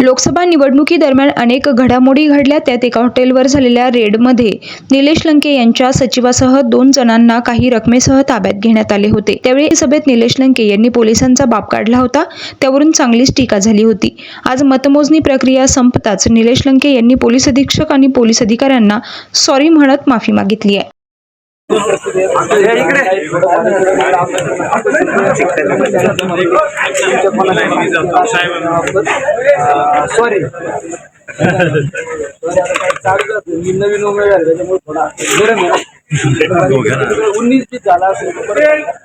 Lok Sabha निवडणुकीदरम्यान अनेक घडामोडी घडल्या त्यात एका हॉटेलवर झालेल्या रेडमध्ये निलेश लंके यांच्या सचिवासह दोन जणांना काही रकमेसह ताब्यात घेण्यात आले होते. त्यावेळी सभेत निलेश लंके यांनी पोलिसांचा बाप काढला होता. त्यावरून चांगलीच टीका झाली होती. आज मतमोजणी प्रक्रिया संपताच निलेश लंके यांनी पोलीस अधीक्षक आणि पोलीस अधिकाऱ्यांना सॉरी म्हणत माफी मागितली आहे. सॉरी मी नवीन उमेद आहे त्याच्यामुळे थोडा उन्नीस बीस झाला असेल